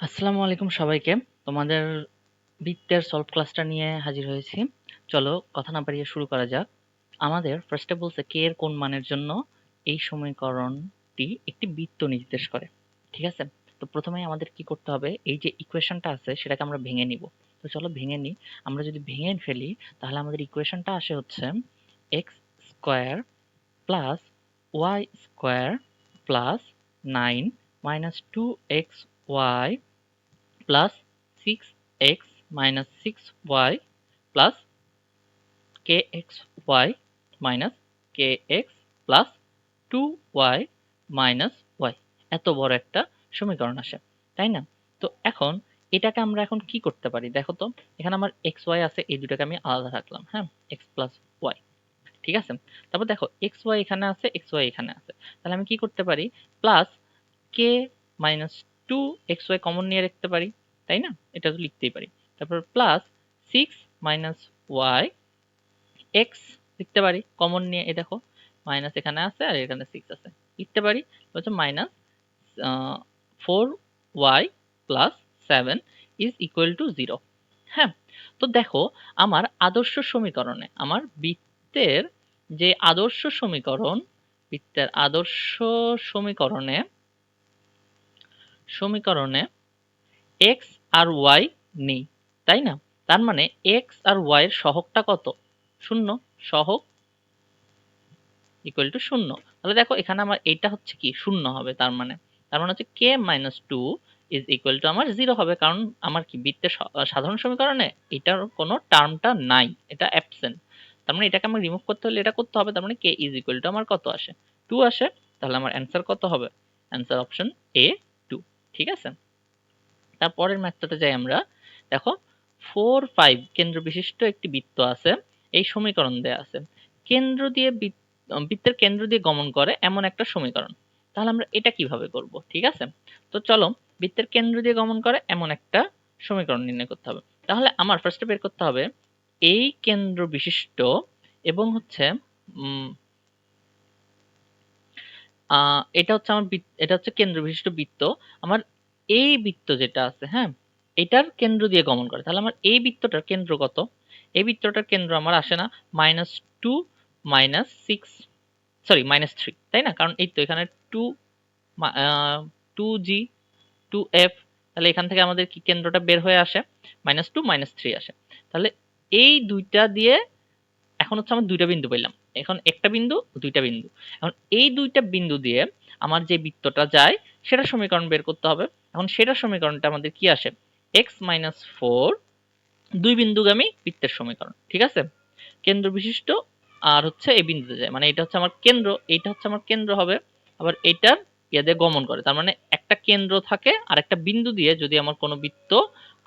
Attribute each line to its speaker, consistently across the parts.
Speaker 1: আসসালামু আলাইকুম সবাইকে। তোমাদের বৃত্তের সলভ ক্লাসটা নিয়ে হাজির হয়েছি। চলো কথা না বাড়িয়ে শুরু করা যাক। আমাদের ফার্স্টে বলছে কে এর কোন মানের জন্য এই সমীকরণটি একটি বৃত্ত নির্দেশ করে। ঠিক আছে? তো প্রথমে আমাদের কি করতে হবে? এই যে ইকুয়েশনটা আছে, সেটাকে আমরা ভেঙে নিব। তো চলো ভেঙে নিই। আমরা যদি ভেঙে ফেলি, তাহলে আমাদের ইকুয়েশনটা আসে হচ্ছে x square plus y square plus nine minus two x y plus six x minus six y plus k x y minus k x plus two y minus y এত বড় একটা সমীকরণ আসে, তাই না? তো এখন এটাকে আমরা এখন কি করতে পারি? দেখো তো, এখানে আমার এক্স ওয়াই আছে, এই দুটাকে আমি আলাদা রাখলাম হ্যাঁ? এক্স প্লাস ওয়াই ঠিক আছে? তারপর দেখো এক্স ওয়াই এখানে আছে এক্স ওয়াই এখানে আছে। তাহলে আমি কি করতে পারি? Plus k minus two x y common নিয়ে রাখতে পারি, তাই না? এটা তো লিখতেই পারি। তারপর plus six minus y x লিখতে পারি কমন নিয়ে এ দেখো মাইনাস এখানে আছে আর এখানে সিক্স আছে। লিখতে পারি হচ্ছে minus four y plus seven is equal to zero হ্যাঁ তো দেখো, আমার আদর্শ সমীকরণে, আমার বৃত্তের যে আদর্শ সমীকরণ, বৃত্তের আদর্শ সমীকরণে সমীকরণে এক্স আর ওয়াই নেই, তাই না? তার মানে এক্স আর ওয়াই এর সহগটা কত? শূন্য, সহগ ইকুয়াল টু শূন্য। তাহলে দেখো, এখানে আমার এইটা হচ্ছে কি? শূন্য হবে তার মানে। তার মানে হচ্ছে k minus two is equal to আমার জিরো হবে, কারণ আমার কি বৃত্তের সাধারণ সমীকরণে এটার কোনো টার্মটা নাই, এটা অ্যাবসেন্ট তার মানে এটাকে আমার রিমুভ করতে হলে এটা করতে হবে, তার মানে কে ইজ ইকুয়াল টু আমার কত আসে? টু আসে, তাহলে আমার অ্যান্সার কত হবে? অ্যান্সার অপশন এ ঠিক আছে? তারপরের ম্যাথটাতে যাই আমরা। দেখো ফোর ফাইভ কেন্দ্র বিশিষ্ট একটি বৃত্ত আছে, এই সমীকরণ দেয়া আছে। কেন্দ্র দিয়ে বৃত্তের কেন্দ্র দিয়ে গমন করে এমন একটা সমীকরণ। তাহলে আমরা এটা কীভাবে করব, ঠিক আছে? তো চলো, বৃত্তের কেন্দ্র দিয়ে গমন করে এমন একটা সমীকরণ নির্ণয় করতে হবে। তাহলে আমার ফার্স্টে বের করতে হবে, এই কেন্দ্র বিশিষ্ট এবং হচ্ছে এটা হচ্ছে আমার এটা হচ্ছে কেন্দ্র বিশিষ্ট বৃত্ত। আমার এই বৃত্ত যেটা আছে হ্যাঁ এটার কেন্দ্র দিয়ে গমন করে। তাহলে আমার এই বৃত্তটার কেন্দ্র কত? এই বৃত্তটার কেন্দ্র আমার আসে না minus two minus six sorry minus three তাই না? কারণ এই তো এখানে two two g two f তাহলে এখান থেকে আমাদের কি কেন্দ্রটা বের হয়ে আসে? মাইনাস টু মাইনাস থ্রি আসে। তাহলে এই দুইটা দিয়ে এখন হচ্ছে আমার দুইটা বিন্দু পেলাম। এখন একটা বিন্দু, দুইটা বিন্দু। এখন এই দুইটা বিন্দু দিয়ে আমার যে বৃত্তটা যায় সেটা সমীকরণ বের করতে হবে। এখন সেটা সমীকরণটা আমাদের কি আসে? এক্স মাইনাস ফোর দুই বিন্দুগামী বৃত্তের সমীকরণ, ঠিক আছে? কেন্দ্র বিশিষ্ট আর হচ্ছে এই বিন্দুতে যায়। মানে এটা হচ্ছে আমার কেন্দ্র, এইটা হচ্ছে আমার কেন্দ্র হবে। আবার এইটার ইয়াদে গমন করে। তার মানে একটা কেন্দ্র থাকে আর একটা বিন্দু দিয়ে যদি আমার কোনো বৃত্ত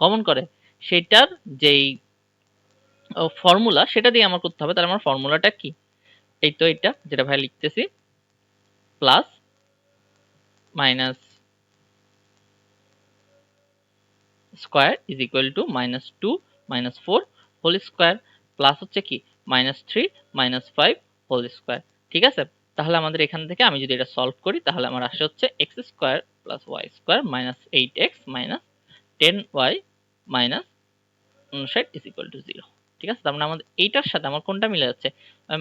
Speaker 1: গমন করে, সেটার যেই ফর্মুলা সেটা দিয়ে আমার করতে হবে। তাহলে আমার ফর্মুলাটা কি? এই তো এটা যেটা ভাই লিখতেছি plus minus square is equal to minus two minus four whole square plus হচ্ছে কি? Minus three minus five whole square ঠিক আছে? তাহলে আমাদের এখান থেকে আমি যদি এটা সলভ করি, তাহলে আমার আসে হচ্ছে x square plus y square minus eight x minus ten y minus উনষাট ইজ ইকুয়াল টু জিরো ঠিক আছে? তার মানে আমাদের এইটার সাথে আমার কোনটা মিলে যাচ্ছে?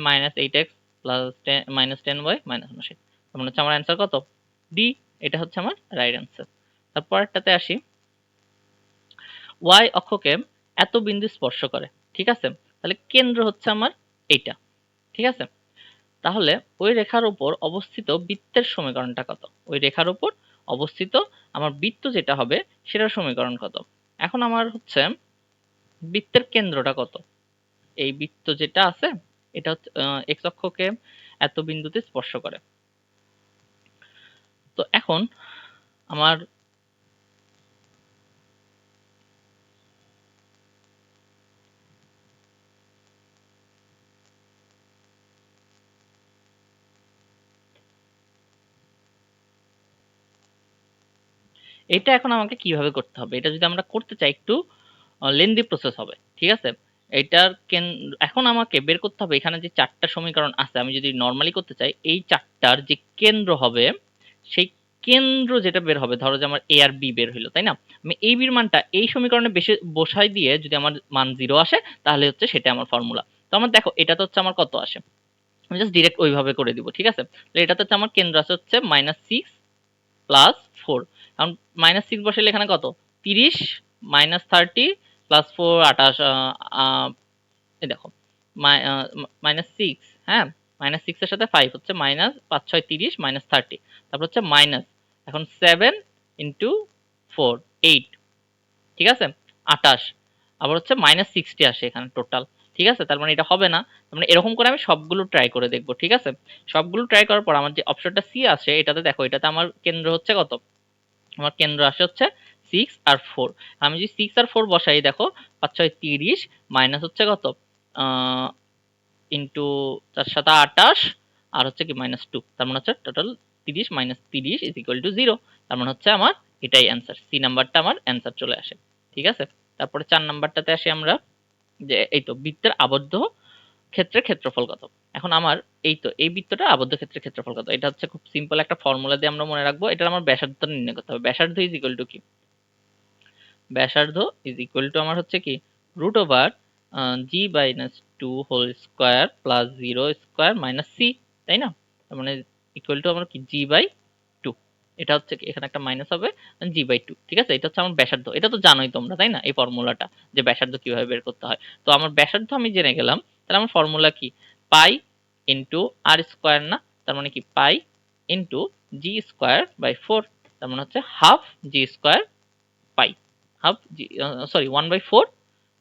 Speaker 1: Minus eight x plus ten minus ten y minus উনষাট। তার মানে হচ্ছে আমার অ্যান্সার কত? ডি এটা হচ্ছে আমার রাইট অ্যান্সার তারপরটাতে আসি। ওয়াই অক্ষকে এত বিন্দু স্পর্শ করে, ঠিক আছে? তাহলে কেন্দ্র হচ্ছে আমার এইটা, ঠিক আছে? তাহলে ওই রেখার উপর অবস্থিত বৃত্তের সমীকরণটা কত? ওই রেখার উপর অবস্থিত আমার বৃত্ত যেটা হবে সেটার সমীকরণ কত? এখন আমার হচ্ছে বৃত্তের কেন্দ্রটা কত? এই বৃত্ত যেটা আছে, এটা হচ্ছে এক্স অক্ষকে এত বিন্দুতে স্পর্শ করে। তো এখন আমার এটা এখন আমাকে কীভাবে করতে হবে? এটা যদি আমরা করতে চাই একটু লেন্দি প্রসেস হবে, ঠিক আছে? এটার কেন, এখন আমাকে বের করতে হবে এখানে যে চারটা সমীকরণ আছে, আমি যদি নর্মালি করতে চাই, এই চারটার যে কেন্দ্র হবে সেই কেন্দ্র যেটা বের হবে, ধরো যে আমার এ আর বি বের হইল, তাই না? আমি এই বির মানটা এই সমীকরণে বেশি বসাই দিয়ে যদি আমার মান জিরো আসে, তাহলে হচ্ছে সেটা আমার ফর্মুলা তো আমার দেখো, এটা তো হচ্ছে আমার কত আসে? আমি জাস্ট ডিরেক্ট ওইভাবে করে দিব, ঠিক আছে? তো এটাতে হচ্ছে আমার কেন্দ্র আছে হচ্ছে মাইনাস সিক্স প্লাস ফোর কারণ মাইনাস সিক্স বসাইলে এখানে কত? তিরিশ মাইনাস থার্টি প্লাস ফোর আঠাশ এই দেখো মাইনাস সিক্স হ্যাঁ? মাইনাস সিক্সের সাথে ফাইভ হচ্ছে মাইনাস পাঁচ, ছয়, তিরিশ মাইনাস থার্টি তারপর হচ্ছে মাইনাস এখন সেভেন ইন্টু ফোর এইট ঠিক আছে? আটাশ আবার হচ্ছে মাইনাস সিক্সটি আসে এখানে টোটাল ঠিক আছে? তার মানে এটা হবে না। তার মানে এরকম করে আমি সবগুলো ট্রাই করে দেখব, ঠিক আছে? সবগুলো ট্রাই করার পর আমার যে অপশনটা সি আছে, এটাতে দেখো, এটাতে আমার কেন্দ্র হচ্ছে কত? আমার কেন্দ্র আসে হচ্ছে সিক্স আর ফোর আমি যদি সিক্স আর ফোর বসাই, দেখো, পাঁচ, ছয়, তিরিশ মাইনাস হচ্ছে কত? ইন্টু চার সাত আটাশ আর হচ্ছে কি মাইনাস টু তার মানে হচ্ছে টোটাল তিরিশ মাইনাস তিরিশ ইজ ইকুয়াল টু জিরো তার মানে হচ্ছে আমার এটাই অ্যান্সার সি নাম্বারটা আমার অ্যান্সার চলে আসে। ঠিক আছে? তারপরে চার নাম্বারটাতে আসি আমরা যে এই তো বৃত্তের আবদ্ধ ক্ষেত্রের ক্ষেত্রফল কত? এখন আমার এই তো, এই বৃত্তটা আবদ্ধ ক্ষেত্রের ক্ষেত্রফল কত? এটা হচ্ছে খুব সিম্পল একটা ফর্মুলা দিয়ে আমরা মনে রাখব। এটা আমার ব্যাসার্ধ নির্ণয় করতে হবে। ব্যাসার্ধ ইজ ইকুয়াল টু কি? ব্যাসার্ধ ইজ ইকুয়াল টু আমার হচ্ছে কি? Root over g minus two whole square plus zero square minus c তাই না? তার মানে ইকুয়াল টু আমার কি? জি বাই টু এটা হচ্ছে এখানে একটা মাইনাস হবে জি বাই টু ঠিক আছে? এটা হচ্ছে আমার ব্যাসার্ধ। এটা তো জানোই তোমরা, তাই না? এই ফর্মুলাটা যে ব্যাসার্ধ কীভাবে বের করতে হয়। তো আমার ব্যাসার্ধ আমি জেনে গেলাম, তাহলে আমার ফর্মুলা কি? পাই ইন্টু আর স্কোয়ার না? তার মানে কি? Pi into g square by four তার মানে হচ্ছে half g square pi half g sorry one by four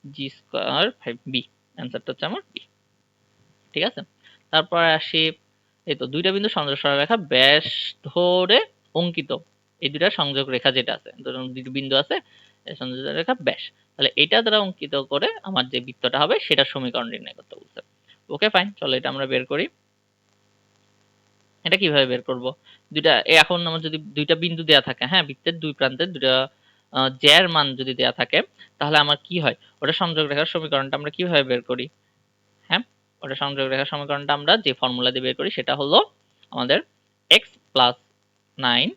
Speaker 1: g square five b অ্যান্সারটা হচ্ছে আমার বি ঠিক আছে? তারপর আসি এই তো দুইটা বিন্দু সংযোগ সরলরেখা ব্যাস ধরে অঙ্কিত। এই দুইটা সংযোগ রেখা যেটা আছে, ধরুন দুটো বিন্দু আছে সংযোগ রেখা ব্যাস। তাহলে এটা দ্বারা অঙ্কিত করে আমার যে বৃত্তটা হবে, সেটা সমীকরণ নির্ণয় করতে বলছে। ওকে ফাইন চলো এটা আমরা বের করি। এটা কীভাবে বের করব? দুইটা এখন আমার যদি দুইটা বিন্দু দেয়া থাকে হ্যাঁ বৃত্তের দুই প্রান্তে দুইটা জ্যার মান যদি দেয়া থাকে, তাহলে আমার কি হয়? ওটা সংযোগ রেখার সমীকরণটা আমরা কীভাবে বের করি? হ্যাঁ ওটা সংযোগ রেখার সমীকরণটা আমরা যে ফর্মুলা দিয়ে বের করি সেটা হলো আমাদের x plus nine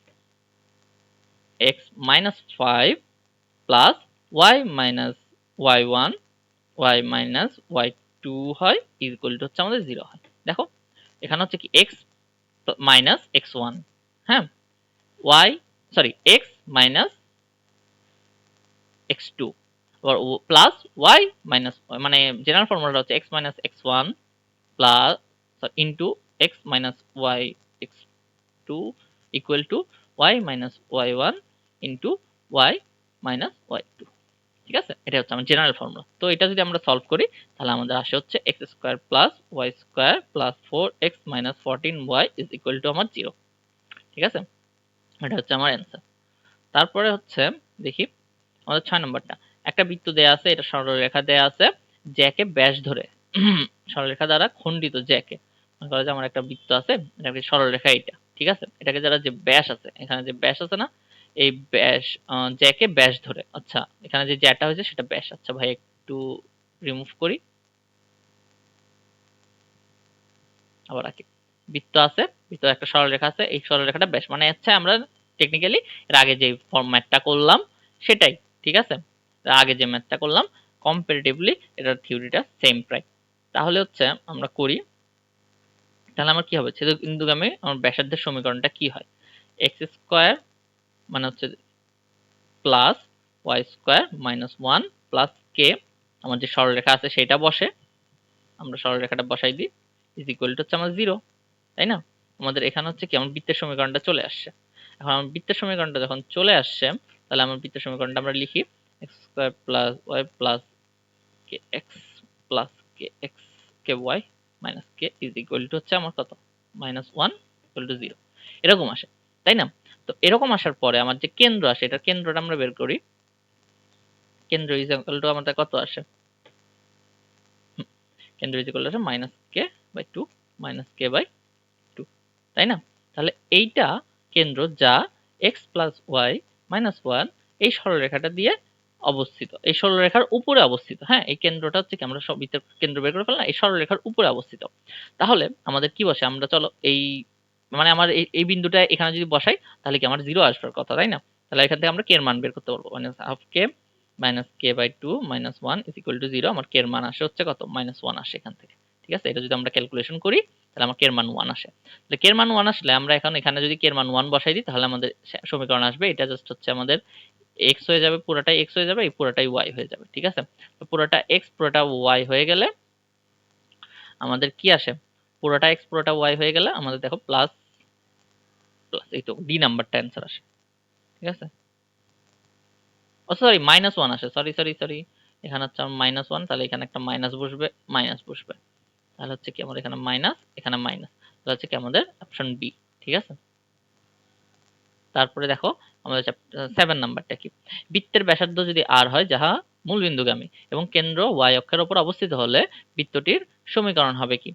Speaker 1: x minus five plus y minus y one y minus y two হয় ইকুয়াল টু হচ্ছে আমাদের জিরো হয়। দেখো, এখানে হচ্ছে কি এক্স মাইনাস এক্স ওয়ান হ্যাঁ? Y sorry x minus x two plus y minus মানে জেনারেল ফর্মুলাটা হচ্ছে x minus x one plus into x minus y x two equal to y minus y one into y minus y two ঠিক আছে? এটা হচ্ছে আমার general formula তো এটা যদি আমরা সলভ করি, তাহলে আমাদের আসে হচ্ছে x square plus y square plus four x minus fourteen y is equal to আমার জিরো ঠিক আছে? এটা হচ্ছে আমার অ্যান্সার তারপরে হচ্ছে, দেখি, আমাদের ছয় নম্বরটা। একটা বৃত্ত দেয়া আছে, এটা সরলরেখা দেয়া আছে, জ্যাকে ব্যাস ধরে। সরলরেখা দ্বারা খণ্ডিত জ্যাকে। মনে করো যে আমার একটা বৃত্ত আছে, এটা সরলরেখা এটা ঠিক আছে? এটাকে যারা যে ব্যাস আছে, এখানে যে ব্যাস আছে না, এই ব্যাস জ্যাকে ব্যাস ধরে। আচ্ছা এখানে যে জ্যাটা হয়েছে সেটা ব্যাস। আচ্ছা ভাই, একটু রিমুভ করি। আবার রাখি। বৃত্ত আছে, বৃত্ত একটা সরলরেখা আছে, এই সরলরেখাটা ব্যাস। মানে হচ্ছে আমরা টেকনিক্যালি এর আগে যে ফরম্যাটটা করলাম, সেটাই। ঠিক আছে? আগে যে ম্যাথটা করলাম কম্পারেটিভলি এটার থিওরিটা সেম প্রায় তাহলে হচ্ছে আমরা করি, তাহলে আমার কি হবে? ছেদ বিন্দুগামী আমার ব্যাসার্ধের সমীকরণটা কি হয়? এক্স স্কোয়ার মানে হচ্ছে plus y square minus one plus k আমার যে সরলরেখা আছে সেটা বসে, আমরা সরলরেখাটা বসাই দিই ইজ ইকুয়াল টু হচ্ছে আমার জিরো তাই না? আমাদের এখানে হচ্ছে কি? আমার বৃত্তের সমীকরণটা চলে আসছে। এখন আমার বৃত্তের সমীকরণটা যখন চলে আসছে, তাহলে আমার বৃত্তের সমীকরণটা আমরা লিখি x square plus y plus k x plus k x k y minus k is equal to হচ্ছে আমার কত? Minus one equal to zero এরকম আসে, তাই না? তো এরকম আসার পরে আমার যে কেন্দ্র আসে, এটার কেন্দ্রটা আমরা বের করি। কেন্দ্র ইজ ইকুয়াল টু আমাদের কত আসে? কেন্দ্র ইজ ইকুয়াল টু আসে minus k by two minus k by two তাই না? তাহলে এইটা কেন্দ্র যা x plus y minus one এই সরলরেখাটা দিয়ে অবস্থিত। এই সরলরেখার উপরে অবস্থিত। হ্যাঁ এই কেন্দ্রটা হচ্ছে কি, আমরা সব কেন্দ্র বের করে ফেললাম, এই সরলরেখার উপরে অবস্থিত। তাহলে আমাদের কি বসে? আমরা চলো এই মানে আমার এই বিন্দুটা এখানে যদি বসাই, তাহলে কি আমার জিরো আসবার কথা, তাই না? তাহলে এখান থেকে আমরা কে এর মান বের করতে পারব। Minus half k minus k by two minus one is equal to zero আমার কে এর মান আসে হচ্ছে কত? মাইনাস ওয়ান আসে এখান থেকে। ঠিক আছে? এটা যদি আমরা ক্যালকুলেশন করি, তাহলে আমার কে এর মান ওয়ান আসে। তাহলে কে এর মান ওয়ান আসলে আমরা এখন এখানে যদি কে এর মান ওয়ান বসাই দিই, তাহলে আমাদের সমীকরণ আসবে। এটা জাস্ট হচ্ছে আমাদের এক্স হয়ে যাবে, পুরোটাই এক্স হয়ে যাবে, এই পুরোটাই ওয়াই হয়ে যাবে, ঠিক আছে? পুরোটা এক্স পুরোটা ওয়াই হয়ে গেলে আমাদের কি আসে? পুরোটা এক্স পুরোটা ওয়াই হয়ে গেলে আমাদের দেখো প্লাস প্লাস এই তো ডি নাম্বারটা অ্যান্সার আসে, ঠিক আছে? ও সরি মাইনাস ওয়ান আসে সরি সরি সরি এখানে হচ্ছে আমার মাইনাস ওয়ান তাহলে এখানে একটা মাইনাস বসবে মাইনাস বসবে, তাহলে হচ্ছে কি আমার এখানে মাইনাস এখানে মাইনাস তাহলে হচ্ছে কি আমাদের অপশন বি ঠিক আছে? তারপরে দেখো আমাদের সেভেন নাম্বারটা কি? বৃত্তের ব্যাসার্ধ যদি আর হয় যাহা মূলবিন্দুগামী এবং কেন্দ্র ওয়াই অক্ষের উপর অবস্থিত হলে বৃত্তটির সমীকরণ হবে কি?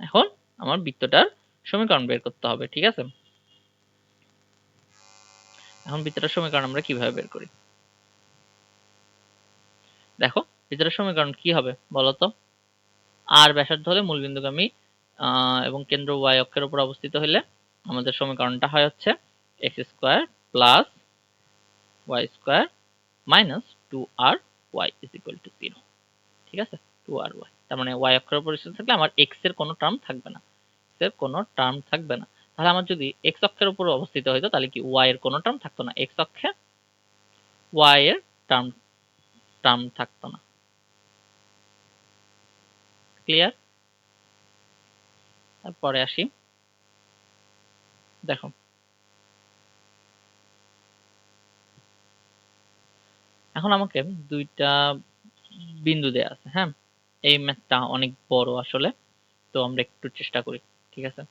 Speaker 1: এখন আমার বৃত্তটার সমীকরণ বের করতে হবে ঠিক আছে? এখন বৃত্তটার সমীকরণ আমরা কীভাবে বের করি? দেখো বৃত্তটার সমীকরণ কি হবে বলতো আর ব্যাসার্ধ হলে মূলবিন্দুগামী আহ, এবং কেন্দ্র ওয়াই অক্ষের উপর অবস্থিত হলে আমাদের সমীকরণটা হয় হচ্ছে x square plus y square minus two r y is equal to ঠিক আছে? টু আর তার মানে ওয়াই অক্ষের স্থির থাকলে আমার এক্সের কোনো টার্ম থাকবে না। x এর কোনো টার্ম থাকবে না। তাহলে আমার যদি এক্স অক্ষের উপর অবস্থিত তাহলে কি এর কোনো টার্ম থাকতো না? এক্স অক্ষে ওয়াই এর টার্ম টার্ম থাকতো না। ক্লিয়ার তারপরে আসি। দেখো এখন আমাকে দুইটা বিন্দু দেয়া আছে হ্যাঁ? এই ম্যাথটা অনেক বড় আসলে, তো আমরা একটু চেষ্টা করি, ঠিক আছে?